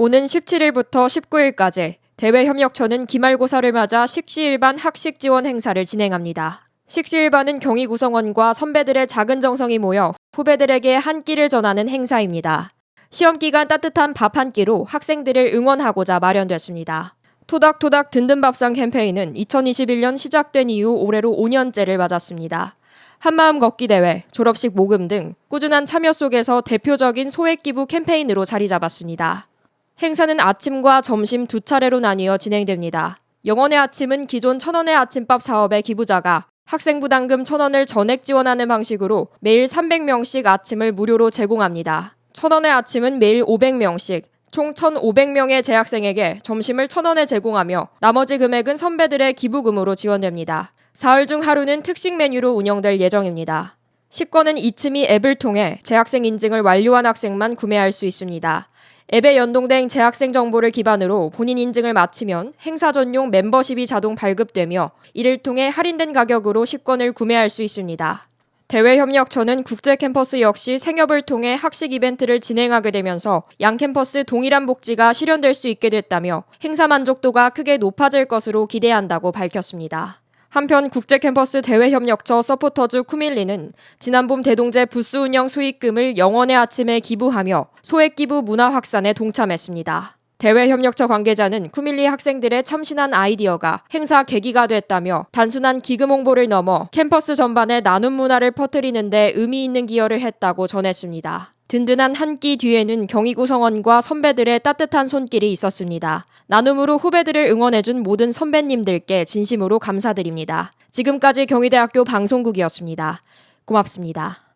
오는 17일부터 19일까지 대외협력처는 기말고사를 맞아 식시일반 학식 지원 행사를 진행합니다. 식시일반은 경희 구성원과 선배들의 작은 정성이 모여 후배들에게 한 끼를 전하는 행사입니다. 시험 기간 따뜻한 밥 한 끼로 학생들을 응원하고자 마련됐습니다. 토닥토닥 든든 밥상 캠페인은 2021년 시작된 이후 올해로 5년째를 맞았습니다. 한마음 걷기 대회, 졸업식 모금 등 꾸준한 참여 속에서 대표적인 소액 기부 캠페인으로 자리 잡았습니다. 행사는 아침과 점심 두 차례로 나뉘어 진행됩니다. 영원의 아침은 기존 천원의 아침밥 사업의 기부자가 학생부 당금 천원을 전액 지원하는 방식으로 매일 300명씩 아침을 무료로 제공합니다. 천원의 아침은 매일 500명씩 총 1,500명의 재학생에게 점심을 1,000원에 제공하며 나머지 금액은 선배들의 기부금으로 지원됩니다. 사흘 중 하루는 특식 메뉴로 운영될 예정입니다. 식권은 이츠미 앱을 통해 재학생 인증을 완료한 학생만 구매할 수 있습니다. 앱에 연동된 재학생 정보를 기반으로 본인 인증을 마치면 행사 전용 멤버십이 자동 발급되며 이를 통해 할인된 가격으로 식권을 구매할 수 있습니다. 대외협력처는 국제 캠퍼스 역시 생협을 통해 학식 이벤트를 진행하게 되면서 양 캠퍼스 동일한 복지가 실현될 수 있게 됐다며 행사 만족도가 크게 높아질 것으로 기대한다고 밝혔습니다. 한편 국제 캠퍼스 대외협력처 서포터즈 쿠밀리는 지난 봄 대동제 부스 운영 수익금을 영원의 아침에 기부하며 소액 기부 문화 확산에 동참했습니다. 대외협력처 관계자는 쿠밀리 학생들의 참신한 아이디어가 행사 계기가 됐다며 단순한 기금 홍보를 넘어 캠퍼스 전반에 나눔 문화를 퍼뜨리는데 의미 있는 기여를 했다고 전했습니다. 든든한 한 끼 뒤에는 경희구 성원과 선배들의 따뜻한 손길이 있었습니다. 나눔으로 후배들을 응원해준 모든 선배님들께 진심으로 감사드립니다. 지금까지 경희대학교 방송국이었습니다. 고맙습니다.